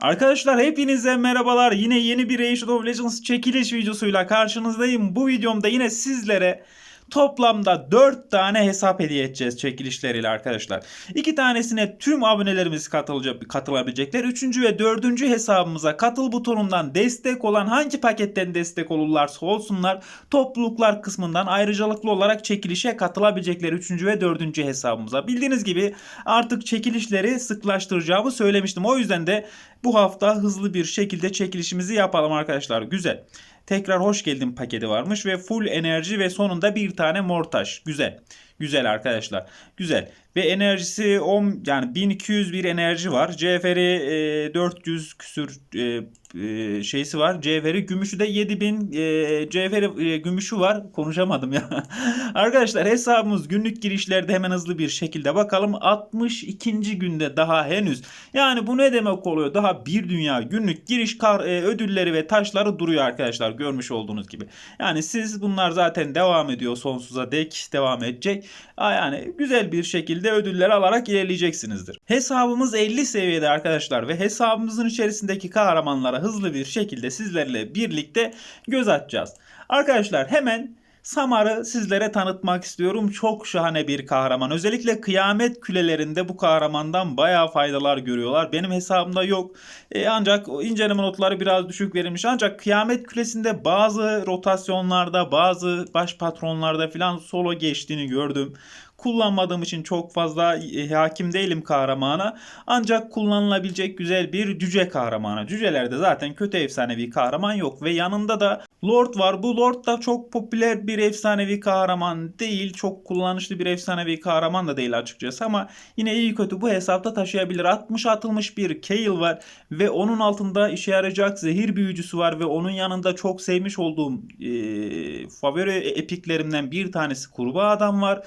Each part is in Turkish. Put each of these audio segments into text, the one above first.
Arkadaşlar hepinize merhabalar. Yine yeni bir Age of Legends çekiliş videosuyla karşınızdayım. Bu videomda yine sizlere toplamda 4 tane hesap hediye edeceğiz çekilişleriyle arkadaşlar. 2 tanesine tüm abonelerimiz katılacak, katılabilecekler. 3. ve 4. hesabımıza katıl butonundan destek olan hangi paketten destek olurlarsa olsunlar topluluklar kısmından ayrıcalıklı olarak çekilişe katılabilecekler 3. ve 4. hesabımıza. Bildiğiniz gibi artık çekilişleri sıklaştıracağımı söylemiştim. O yüzden de bu hafta hızlı bir şekilde çekilişimizi yapalım arkadaşlar. Güzel. Tekrar hoş geldin paketi varmış ve full enerji ve sonunda bir tane mortaş. Güzel. Güzel arkadaşlar. Güzel. Ve enerjisi 10 yani 1200 bir enerji var. Cevheri e, 400 küsür e, e, şeysi var. Cevheri gümüşü de 7000 e, cevheri e, gümüşü var. Konuşamadım ya. Arkadaşlar hesabımız günlük girişlerde hemen hızlı bir şekilde bakalım. 62. günde daha henüz. Yani bu ne demek oluyor? Daha bir dünya günlük giriş kar, e, ödülleri ve taşları duruyor arkadaşlar. Görmüş olduğunuz gibi. Yani siz bunlar zaten devam ediyor sonsuza dek devam edecek. Yani güzel bir şekilde ödüller alarak ilerleyeceksinizdir. Hesabımız 50 seviyede arkadaşlar ve hesabımızın içerisindeki kahramanlara hızlı bir şekilde sizlerle birlikte göz atacağız. Arkadaşlar hemen Samar'ı sizlere tanıtmak istiyorum. Çok şahane bir kahraman. Özellikle kıyamet külelerinde bu kahramandan bayağı faydalar görüyorlar. Benim hesabımda yok. E, ancak inceleme notları biraz düşük verilmiş. Ancak kıyamet külesinde bazı rotasyonlarda, bazı baş patronlarda falan solo geçtiğini gördüm. Kullanmadığım için çok fazla e, hakim değilim kahramana. Ancak kullanılabilecek güzel bir cüce kahramanı. Cücelerde zaten kötü efsanevi kahraman yok. Ve yanında da Lord var. Bu Lord da çok popüler bir efsanevi kahraman değil. Çok kullanışlı bir efsanevi kahraman da değil açıkçası. Ama yine iyi kötü bu hesapta taşıyabilir. 60 atılmış bir Kayle var. Ve onun altında işe yarayacak zehir büyücüsü var. Ve onun yanında çok sevmiş olduğum e, favori epiklerimden bir tanesi kurbağa adam var.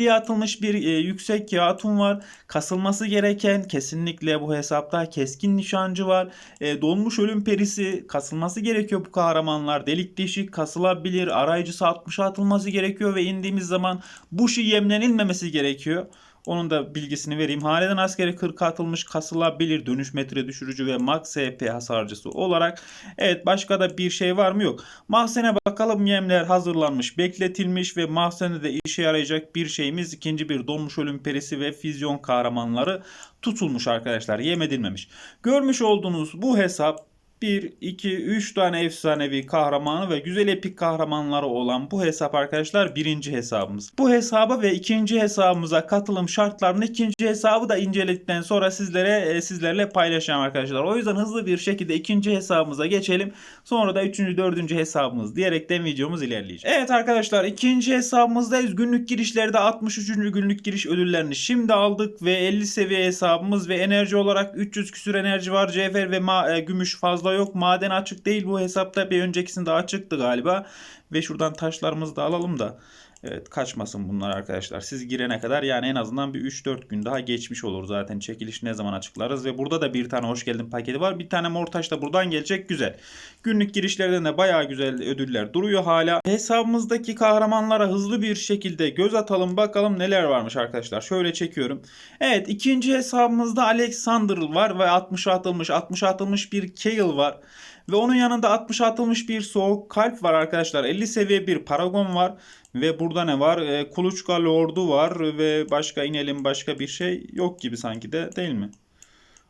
50'ye atılmış bir e, yüksek hatun var. Kasılması gereken kesinlikle bu hesapta keskin nişancı var. E, donmuş ölüm perisi kasılması gerekiyor bu kahramanlar. Delik deşik kasılabilir. Arayıcısı 60'a atılması gerekiyor ve indiğimiz zaman bu şey yemlenilmemesi gerekiyor. Onun da bilgisini vereyim. Haneden askeri 40 atılmış kasılabilir dönüş metre düşürücü ve max SP hasarcısı olarak. Evet başka da bir şey var mı yok. Mahzene bakalım yemler hazırlanmış bekletilmiş ve mahzende de işe yarayacak bir şeyimiz ikinci bir donmuş ölüm perisi ve füzyon kahramanları tutulmuş arkadaşlar yem edilmemiş. Görmüş olduğunuz bu hesap 1, 2, 3 tane efsanevi kahramanı ve güzel epik kahramanları olan bu hesap arkadaşlar birinci hesabımız. Bu hesaba ve ikinci hesabımıza katılım şartlarını ikinci hesabı da inceledikten sonra sizlere e, sizlerle paylaşacağım arkadaşlar. O yüzden hızlı bir şekilde ikinci hesabımıza geçelim. Sonra da üçüncü, dördüncü hesabımız diyerekten videomuz ilerleyecek. Evet arkadaşlar ikinci hesabımızdayız. Günlük girişlerde 63. günlük giriş ödüllerini şimdi aldık ve 50 seviye hesabımız ve enerji olarak 300 küsür enerji var. Cevher ve ma- e, gümüş fazla yok. Maden açık değil bu hesapta. Bir öncekisinde açıktı galiba. Ve şuradan taşlarımızı da alalım da. Evet kaçmasın bunlar arkadaşlar. Siz girene kadar yani en azından bir 3-4 gün daha geçmiş olur zaten. Çekiliş ne zaman açıklarız. Ve burada da bir tane hoş geldin paketi var. Bir tane mortaş da buradan gelecek. Güzel. Günlük girişlerden de bayağı güzel ödüller duruyor hala. Hesabımızdaki kahramanlara hızlı bir şekilde göz atalım bakalım neler varmış arkadaşlar. Şöyle çekiyorum. Evet ikinci hesabımızda Alexander var ve 60 atılmış 60 atılmış bir Kayle var. Ve onun yanında 60 atılmış bir soğuk kalp var arkadaşlar. 50 seviye bir paragon var. Ve burada ne var? E, Kuluçka Lord'u var ve başka inelim başka bir şey yok gibi sanki de değil mi?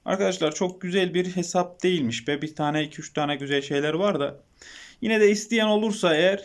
Arkadaşlar çok güzel bir hesap değilmiş be. Bir tane 2-3 tane güzel şeyler var da. Yine de isteyen olursa eğer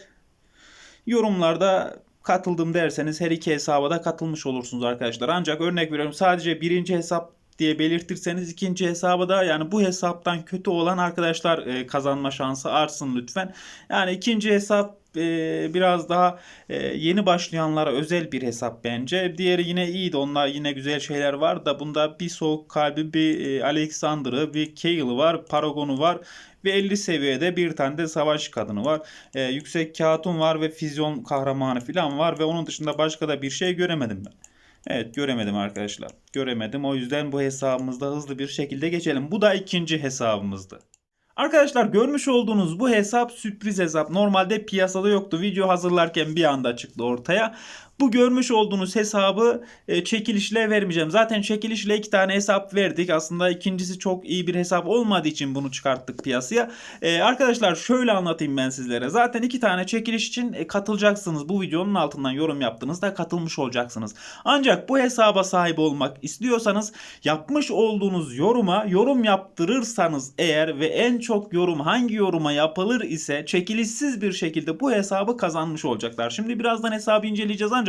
yorumlarda katıldım derseniz her iki hesaba da katılmış olursunuz arkadaşlar. Ancak örnek veriyorum sadece birinci hesap diye belirtirseniz ikinci hesabı da yani bu hesaptan kötü olan arkadaşlar e, kazanma şansı artsın lütfen. Yani ikinci hesap e, biraz daha e, yeni başlayanlara özel bir hesap bence. Diğeri yine iyiydi. Onda yine güzel şeyler var da bunda bir soğuk kalbi, bir e, Alexander'ı, bir Kale'ı var, Paragon'u var ve 50 seviyede bir tane de savaş kadını var. E, yüksek kağıtun var ve füzyon kahramanı falan var ve onun dışında başka da bir şey göremedim ben. Evet göremedim arkadaşlar. Göremedim. O yüzden bu hesabımızda hızlı bir şekilde geçelim. Bu da ikinci hesabımızdı. Arkadaşlar görmüş olduğunuz bu hesap sürpriz hesap. Normalde piyasada yoktu. Video hazırlarken bir anda çıktı ortaya. Bu görmüş olduğunuz hesabı e, çekilişle vermeyeceğim. Zaten çekilişle iki tane hesap verdik. Aslında ikincisi çok iyi bir hesap olmadığı için bunu çıkarttık piyasaya. E, arkadaşlar şöyle anlatayım ben sizlere. Zaten iki tane çekiliş için e, katılacaksınız. Bu videonun altından yorum yaptığınızda katılmış olacaksınız. Ancak bu hesaba sahip olmak istiyorsanız yapmış olduğunuz yoruma yorum yaptırırsanız eğer ve en çok yorum hangi yoruma yapılır ise çekilişsiz bir şekilde bu hesabı kazanmış olacaklar. Şimdi birazdan hesabı inceleyeceğiz ancak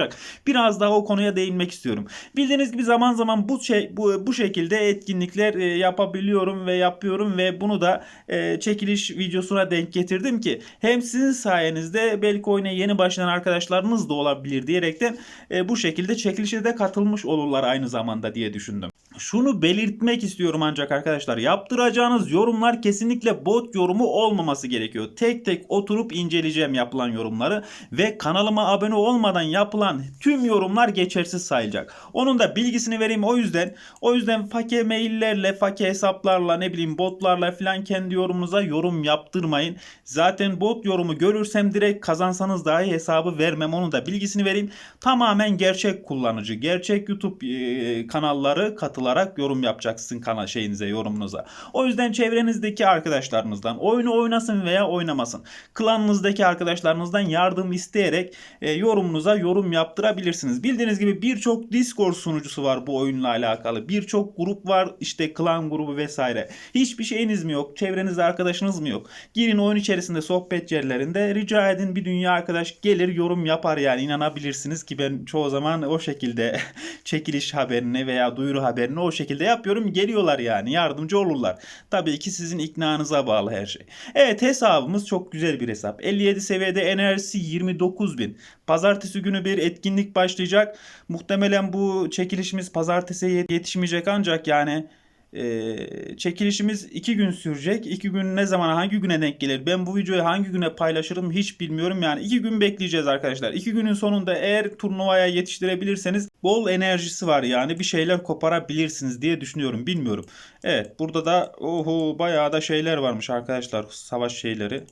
biraz daha o konuya değinmek istiyorum. Bildiğiniz gibi zaman zaman bu şey bu, bu şekilde etkinlikler e, yapabiliyorum ve yapıyorum ve bunu da e, çekiliş videosuna denk getirdim ki hem sizin sayenizde belki oyuna yeni başlayan arkadaşlarınız da olabilir diyerekten e, bu şekilde çekilişe de katılmış olurlar aynı zamanda diye düşündüm. Şunu belirtmek istiyorum ancak arkadaşlar yaptıracağınız yorumlar kesinlikle bot yorumu olmaması gerekiyor. Tek tek oturup inceleyeceğim yapılan yorumları ve kanalıma abone olmadan yapılan tüm yorumlar geçersiz sayılacak. Onun da bilgisini vereyim o yüzden o yüzden fake maillerle, fake hesaplarla ne bileyim botlarla falan kendi yorumunuza yorum yaptırmayın. Zaten bot yorumu görürsem direkt kazansanız dahi hesabı vermem. Onun da bilgisini vereyim. Tamamen gerçek kullanıcı, gerçek YouTube kanalları katılarak yorum yapacaksın kanal şeyinize, yorumunuza. O yüzden çevrenizdeki arkadaşlarınızdan oyunu oynasın veya oynamasın. Klanınızdaki arkadaşlarınızdan yardım isteyerek e, yorumunuza yorum yaptırabilirsiniz. Bildiğiniz gibi birçok Discord sunucusu var bu oyunla alakalı. Birçok grup var işte klan grubu vesaire. Hiçbir şeyiniz mi yok? Çevrenizde arkadaşınız mı yok? Girin oyun içerisinde sohbet yerlerinde rica edin bir dünya arkadaş gelir yorum yapar yani inanabilirsiniz ki ben çoğu zaman o şekilde çekiliş haberini veya duyuru haberini o şekilde yapıyorum. Geliyorlar yani yardımcı olurlar. Tabii ki sizin iknanıza bağlı her şey. Evet hesabımız çok güzel bir hesap. 57 seviyede enerjisi 29.000. Pazartesi günü bir etkinlik başlayacak. Muhtemelen bu çekilişimiz pazartesiye yetişmeyecek ancak yani ee, çekilişimiz 2 gün sürecek. 2 gün ne zaman hangi güne denk gelir? Ben bu videoyu hangi güne paylaşırım hiç bilmiyorum. Yani 2 gün bekleyeceğiz arkadaşlar. 2 günün sonunda eğer turnuvaya yetiştirebilirseniz bol enerjisi var yani bir şeyler koparabilirsiniz diye düşünüyorum. Bilmiyorum. Evet burada da oho bayağı da şeyler varmış arkadaşlar. Savaş şeyleri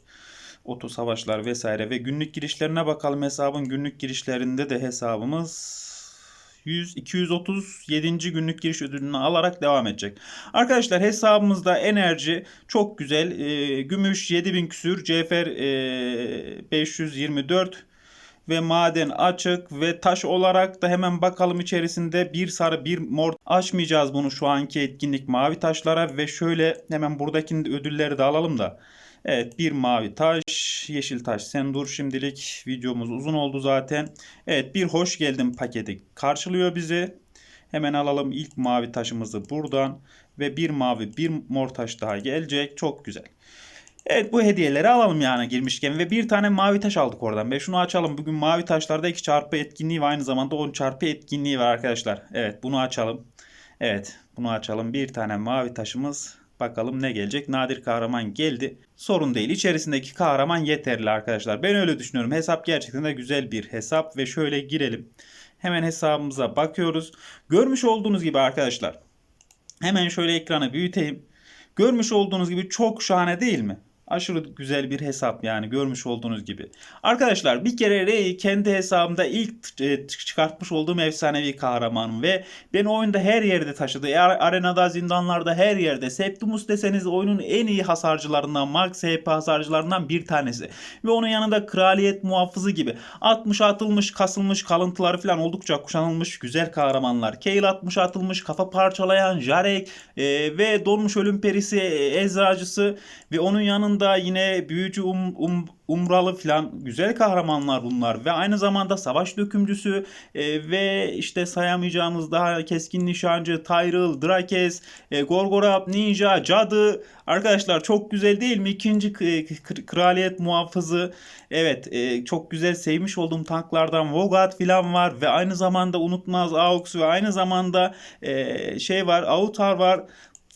oto savaşlar vesaire ve günlük girişlerine bakalım hesabın günlük girişlerinde de hesabımız 100 237. günlük giriş ödülünü alarak devam edecek. Arkadaşlar hesabımızda enerji çok güzel. E, gümüş 7000 küsür, cefer e, 524 ve maden açık ve taş olarak da hemen bakalım içerisinde bir sarı bir mor açmayacağız bunu şu anki etkinlik mavi taşlara ve şöyle hemen buradaki ödülleri de alalım da Evet bir mavi taş, yeşil taş. Sen dur şimdilik videomuz uzun oldu zaten. Evet bir hoş geldin paketi karşılıyor bizi. Hemen alalım ilk mavi taşımızı buradan. Ve bir mavi bir mor taş daha gelecek. Çok güzel. Evet bu hediyeleri alalım yani girmişken ve bir tane mavi taş aldık oradan. Ve şunu açalım. Bugün mavi taşlarda 2 çarpı etkinliği ve aynı zamanda 10 çarpı etkinliği var arkadaşlar. Evet bunu açalım. Evet bunu açalım. Bir tane mavi taşımız Bakalım ne gelecek? Nadir kahraman geldi. Sorun değil. İçerisindeki kahraman yeterli arkadaşlar. Ben öyle düşünüyorum. Hesap gerçekten de güzel bir hesap ve şöyle girelim. Hemen hesabımıza bakıyoruz. Görmüş olduğunuz gibi arkadaşlar. Hemen şöyle ekranı büyüteyim. Görmüş olduğunuz gibi çok şahane değil mi? Aşırı güzel bir hesap yani görmüş olduğunuz gibi. Arkadaşlar bir kere Rey'i kendi hesabımda ilk e, çıkartmış olduğum efsanevi kahramanım ve beni oyunda her yerde taşıdı. Arenada, zindanlarda her yerde. Septimus deseniz oyunun en iyi hasarcılarından, Max HP hasarcılarından bir tanesi. Ve onun yanında kraliyet muhafızı gibi 60 atılmış, kasılmış, kalıntıları falan oldukça kuşanılmış güzel kahramanlar. Kayle 60 atılmış, kafa parçalayan Jarek e, ve donmuş ölüm perisi e, Ezracısı ve onun yanında yanında yine büyücü um, um, umralı falan güzel kahramanlar bunlar ve aynı zamanda savaş dökümcüsü e, ve işte sayamayacağımız daha keskin nişancı Tyrell, Drakes, e, Gorgorab, Ninja, Cadı arkadaşlar çok güzel değil mi? İkinci kraliyet muhafızı evet e, çok güzel sevmiş olduğum tanklardan Vogat falan var ve aynı zamanda unutmaz Aux ve aynı zamanda e, şey var Autar var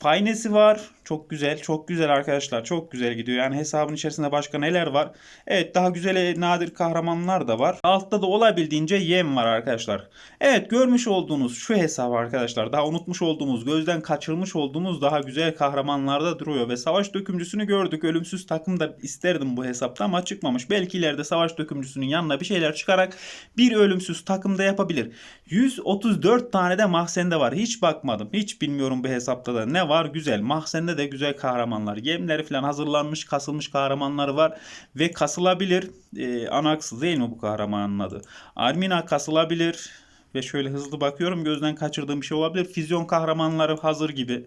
Faynesi var. Çok güzel, çok güzel arkadaşlar. Çok güzel gidiyor. Yani hesabın içerisinde başka neler var? Evet, daha güzel e, nadir kahramanlar da var. Altta da olabildiğince yem var arkadaşlar. Evet, görmüş olduğunuz şu hesap arkadaşlar. Daha unutmuş olduğumuz, gözden kaçırmış olduğumuz daha güzel kahramanlarda duruyor. Ve savaş dökümcüsünü gördük. Ölümsüz takım da isterdim bu hesapta ama çıkmamış. Belki ileride savaş dökümcüsünün yanına bir şeyler çıkarak bir ölümsüz takım da yapabilir. 134 tane de mahzende var. Hiç bakmadım. Hiç bilmiyorum bu hesapta da ne var. Güzel. Mahzende de güzel kahramanlar. Yemleri falan hazırlanmış, kasılmış kahramanları var. Ve kasılabilir. Ee, Anax değil mi bu kahramanın adı? Armina kasılabilir. Ve şöyle hızlı bakıyorum. Gözden kaçırdığım bir şey olabilir. Füzyon kahramanları hazır gibi.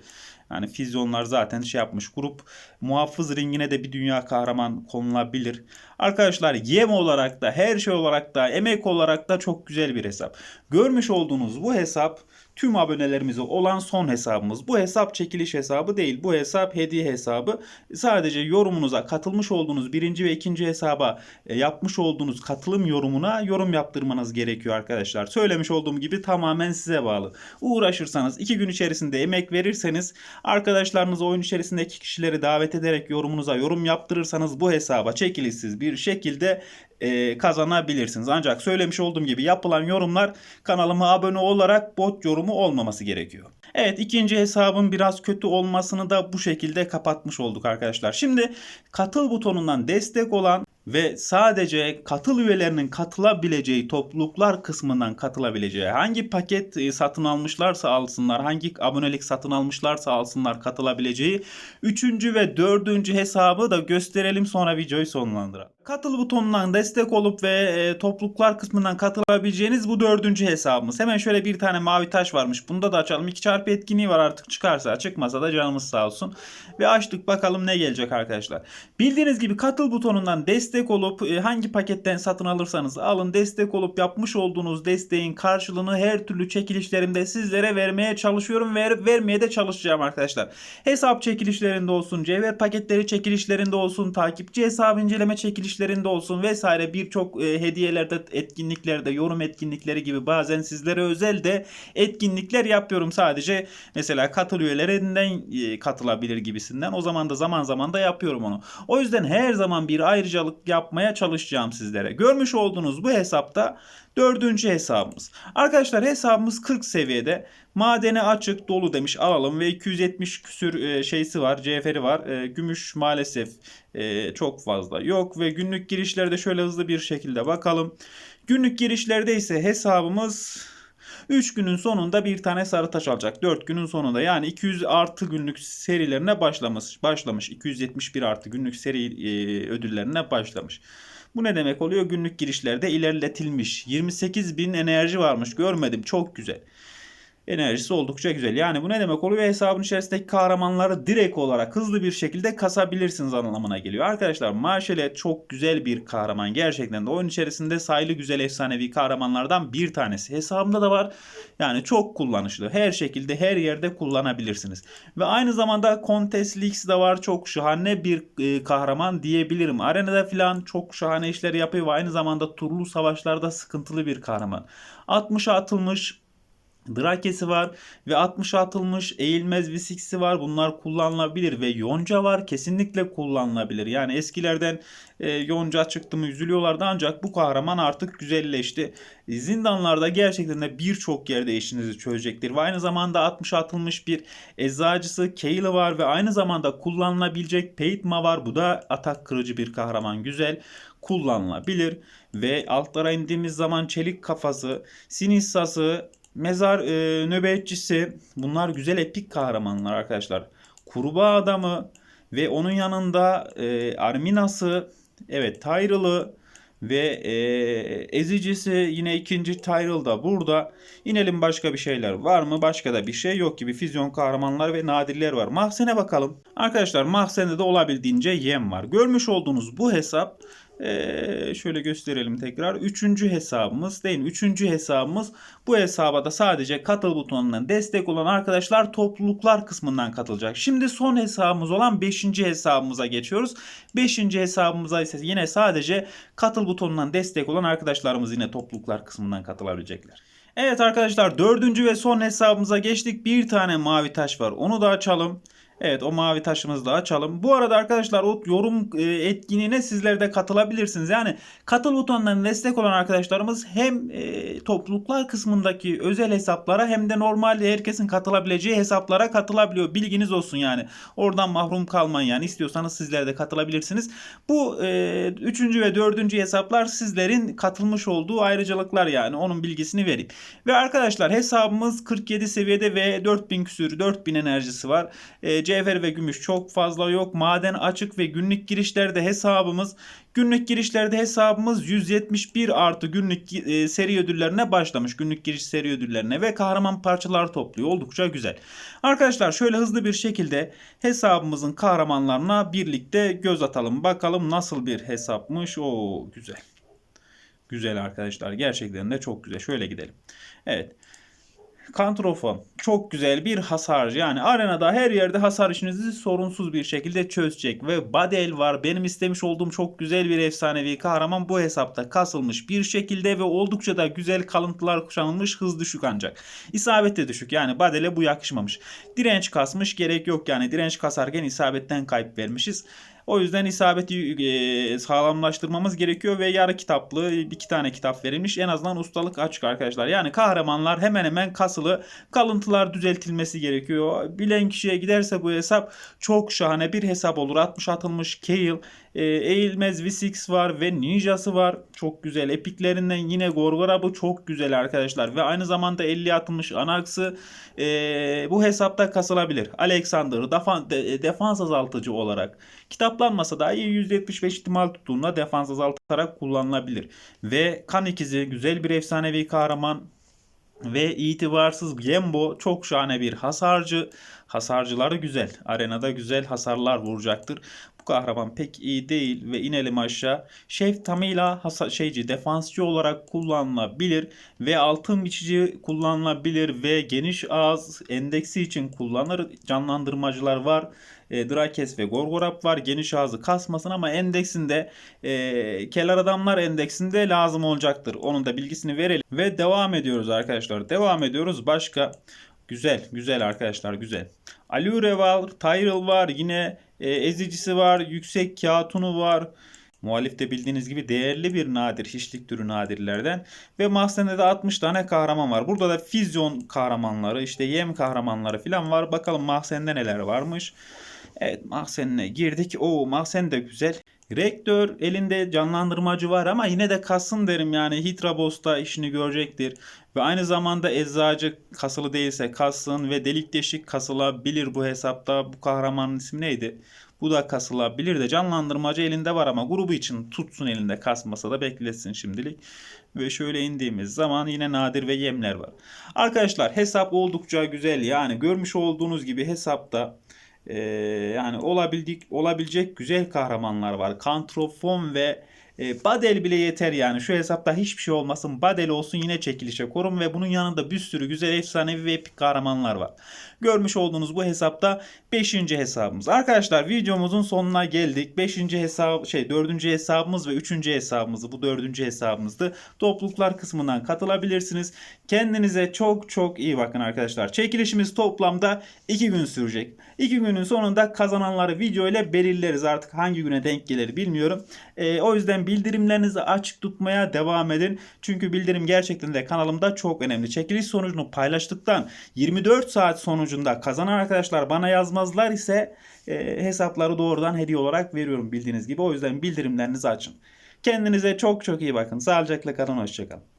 Yani füzyonlar zaten şey yapmış. Grup muhafız ringine de bir dünya kahraman konulabilir. Arkadaşlar yem olarak da her şey olarak da emek olarak da çok güzel bir hesap. Görmüş olduğunuz bu hesap tüm abonelerimize olan son hesabımız. Bu hesap çekiliş hesabı değil. Bu hesap hediye hesabı. Sadece yorumunuza katılmış olduğunuz birinci ve ikinci hesaba e, yapmış olduğunuz katılım yorumuna yorum yaptırmanız gerekiyor arkadaşlar. Söylemiş olduğum gibi tamamen size bağlı. Uğraşırsanız iki gün içerisinde emek verirseniz arkadaşlarınızı oyun içerisindeki kişileri davet ederek yorumunuza yorum yaptırırsanız bu hesaba çekilişsiz bir şekilde e, kazanabilirsiniz. Ancak söylemiş olduğum gibi yapılan yorumlar kanalıma abone olarak bot yorumu olmaması gerekiyor. Evet ikinci hesabın biraz kötü olmasını da bu şekilde kapatmış olduk arkadaşlar. Şimdi katıl butonundan destek olan ve sadece katıl üyelerinin katılabileceği topluluklar kısmından katılabileceği hangi paket e, satın almışlarsa alsınlar hangi abonelik satın almışlarsa alsınlar katılabileceği 3. ve 4. hesabı da gösterelim sonra videoyu sonlandıralım. Katıl butonundan destek olup ve e, topluluklar kısmından katılabileceğiniz bu dördüncü hesabımız. Hemen şöyle bir tane mavi taş varmış. Bunda da açalım. 2 çarpı etkinliği var artık çıkarsa çıkmasa da canımız sağ olsun. Ve açtık bakalım ne gelecek arkadaşlar. Bildiğiniz gibi katıl butonundan destek olup e, hangi paketten satın alırsanız alın destek olup yapmış olduğunuz desteğin karşılığını her türlü çekilişlerimde sizlere vermeye çalışıyorum ve vermeye de çalışacağım arkadaşlar. Hesap çekilişlerinde olsun, cevher paketleri çekilişlerinde olsun, takipçi hesabı inceleme çekilişlerinde olsun vesaire birçok e, hediyelerde, etkinliklerde, yorum etkinlikleri gibi bazen sizlere özel de etkinlikler yapıyorum sadece mesela katıl üyelerinden e, katılabilir gibisinden. O zaman da zaman zaman da yapıyorum onu. O yüzden her zaman bir ayrıcalık yapmaya çalışacağım sizlere. Görmüş olduğunuz bu hesapta dördüncü hesabımız. Arkadaşlar hesabımız 40 seviyede. Madeni açık dolu demiş alalım ve 270 küsür e, şeysi var. Cevheri var. E, gümüş maalesef e, çok fazla yok ve günlük girişlerde şöyle hızlı bir şekilde bakalım. Günlük girişlerde ise hesabımız 3 günün sonunda bir tane sarı taş alacak. 4 günün sonunda yani 200 artı günlük serilerine başlamış. Başlamış. 271 artı günlük seri e, ödüllerine başlamış. Bu ne demek oluyor? Günlük girişlerde ilerletilmiş. 28 bin enerji varmış. Görmedim. Çok güzel enerjisi oldukça güzel. Yani bu ne demek oluyor? Hesabın içerisindeki kahramanları direkt olarak hızlı bir şekilde kasabilirsiniz anlamına geliyor. Arkadaşlar Marşelet çok güzel bir kahraman. Gerçekten de oyun içerisinde sayılı güzel efsanevi kahramanlardan bir tanesi. Hesabımda da var. Yani çok kullanışlı. Her şekilde her yerde kullanabilirsiniz. Ve aynı zamanda Contest Leaks de var. Çok şahane bir e, kahraman diyebilirim. Arenada falan çok şahane işler yapıyor ve aynı zamanda turlu savaşlarda sıkıntılı bir kahraman. 60'a atılmış Drakesi var ve 60 atılmış eğilmez Visix'i var. Bunlar kullanılabilir ve Yonca var. Kesinlikle kullanılabilir. Yani eskilerden e, Yonca çıktı mı üzülüyorlardı ancak bu kahraman artık güzelleşti. Zindanlarda gerçekten de birçok yerde işinizi çözecektir. Ve aynı zamanda 60 atılmış bir eczacısı Kayla var ve aynı zamanda kullanılabilecek Peitma var. Bu da atak kırıcı bir kahraman. Güzel kullanılabilir. Ve altlara indiğimiz zaman çelik kafası, sinissası, Mezar e, nöbetçisi bunlar güzel epik kahramanlar arkadaşlar. Kurbağa adamı ve onun yanında e, Arminas'ı evet Tyrell'ı ve e, ezicisi yine ikinci Tyrell da burada. İnelim başka bir şeyler var mı? Başka da bir şey yok gibi füzyon kahramanlar ve nadirler var. Mahzene bakalım. Arkadaşlar mahzende de olabildiğince yem var. Görmüş olduğunuz bu hesap ee, şöyle gösterelim tekrar. Üçüncü hesabımız değil mi? Üçüncü hesabımız bu hesaba da sadece katıl butonundan destek olan arkadaşlar topluluklar kısmından katılacak. Şimdi son hesabımız olan beşinci hesabımıza geçiyoruz. Beşinci hesabımıza ise yine sadece katıl butonundan destek olan arkadaşlarımız yine topluluklar kısmından katılabilecekler. Evet arkadaşlar dördüncü ve son hesabımıza geçtik. Bir tane mavi taş var. Onu da açalım. Evet o mavi taşımızı da açalım. Bu arada arkadaşlar o yorum e, etkinliğine sizler de katılabilirsiniz. Yani katıl butonundan destek olan arkadaşlarımız hem e, topluluklar kısmındaki özel hesaplara hem de normal herkesin katılabileceği hesaplara katılabiliyor. Bilginiz olsun yani. Oradan mahrum kalmayın yani. İstiyorsanız sizler de katılabilirsiniz. Bu e, üçüncü ve dördüncü hesaplar sizlerin katılmış olduğu ayrıcalıklar yani. Onun bilgisini vereyim. Ve arkadaşlar hesabımız 47 seviyede ve 4000 küsür 4000 enerjisi var. E, cevher ve gümüş çok fazla yok. Maden açık ve günlük girişlerde hesabımız Günlük girişlerde hesabımız 171 artı günlük e, seri ödüllerine başlamış. Günlük giriş seri ödüllerine ve kahraman parçalar topluyor. Oldukça güzel. Arkadaşlar şöyle hızlı bir şekilde hesabımızın kahramanlarına birlikte göz atalım. Bakalım nasıl bir hesapmış. O güzel. Güzel arkadaşlar. Gerçekten de çok güzel. Şöyle gidelim. Evet. Kantrofon çok güzel bir hasarcı. Yani arenada her yerde hasar işinizi sorunsuz bir şekilde çözecek. Ve Badel var. Benim istemiş olduğum çok güzel bir efsanevi kahraman bu hesapta kasılmış bir şekilde ve oldukça da güzel kalıntılar kuşanılmış. Hız düşük ancak. İsabet de düşük. Yani Badel'e bu yakışmamış. Direnç kasmış gerek yok yani. Direnç kasarken isabetten kayıp vermişiz. O yüzden isabeti e, sağlamlaştırmamız gerekiyor ve yarı kitaplı iki tane kitap verilmiş. En azından ustalık açık arkadaşlar. Yani kahramanlar hemen hemen kasılı kalıntılar düzeltilmesi gerekiyor. Bilen kişiye giderse bu hesap çok şahane bir hesap olur. 60 atılmış Kayle, e, eğilmez V6 var ve Ninja'sı var. Çok güzel. Epiklerinden yine Gorgora bu çok güzel arkadaşlar. Ve aynı zamanda 50 atılmış Anax'ı e, bu hesapta kasılabilir. Alexander defan, de, defans azaltıcı olarak kitaplanmasa dahi %75 ihtimal tuttuğunda defans azaltarak kullanılabilir. Ve kan ikizi güzel bir efsanevi kahraman ve itibarsız Gembo çok şahane bir hasarcı. Hasarcıları güzel. Arenada güzel hasarlar vuracaktır. Kahraman pek iyi değil ve inelim aşağı. Şef tamıyla hasa, şeyci defansçı olarak kullanılabilir ve altın biçici kullanılabilir ve geniş ağız endeksi için kullanılır. Canlandırmacılar var. E, Drakes ve Gorgorap var. Geniş ağzı kasmasın ama endeksinde e, Keller Adamlar endeksinde lazım olacaktır. Onun da bilgisini verelim. Ve devam ediyoruz arkadaşlar. Devam ediyoruz. Başka Güzel, güzel arkadaşlar, güzel. Allure var, Tyrell var, yine e, ezicisi var, yüksek kağıtunu var. Muhalif de bildiğiniz gibi değerli bir nadir, hiçlik türü nadirlerden. Ve mahzende de 60 tane kahraman var. Burada da füzyon kahramanları, işte yem kahramanları falan var. Bakalım mahzende neler varmış. Evet mahzenine girdik. O mahzen de güzel. Rektör elinde canlandırmacı var ama yine de kasın derim yani Hitrabos'ta işini görecektir. Ve aynı zamanda eczacı kasılı değilse kassın ve delik deşik kasılabilir bu hesapta. Bu kahramanın ismi neydi? Bu da kasılabilir de canlandırmacı elinde var ama grubu için tutsun elinde kasmasa da beklesin şimdilik. Ve şöyle indiğimiz zaman yine nadir ve yemler var. Arkadaşlar hesap oldukça güzel yani görmüş olduğunuz gibi hesapta ee, yani olabildik olabilecek güzel kahramanlar var. Kantrofon ve e, Badel bile yeter yani. Şu hesapta hiçbir şey olmasın. Badel olsun yine çekilişe korun ve bunun yanında bir sürü güzel efsanevi ve epik kahramanlar var. Görmüş olduğunuz bu hesapta 5. hesabımız. Arkadaşlar videomuzun sonuna geldik. 5. hesap şey 4. hesabımız ve 3. hesabımızı bu 4. hesabımızdı. Topluluklar kısmından katılabilirsiniz. Kendinize çok çok iyi bakın arkadaşlar. Çekilişimiz toplamda 2 gün sürecek. 2 günün sonunda kazananları video ile belirleriz. Artık hangi güne denk gelir bilmiyorum. E, o yüzden bildirimlerinizi açık tutmaya devam edin. Çünkü bildirim gerçekten de kanalımda çok önemli. Çekiliş sonucunu paylaştıktan 24 saat sonucunda kazanan arkadaşlar bana yazmazlar ise e, hesapları doğrudan hediye olarak veriyorum bildiğiniz gibi. O yüzden bildirimlerinizi açın. Kendinize çok çok iyi bakın. Sağlıcakla kalın. Hoşçakalın.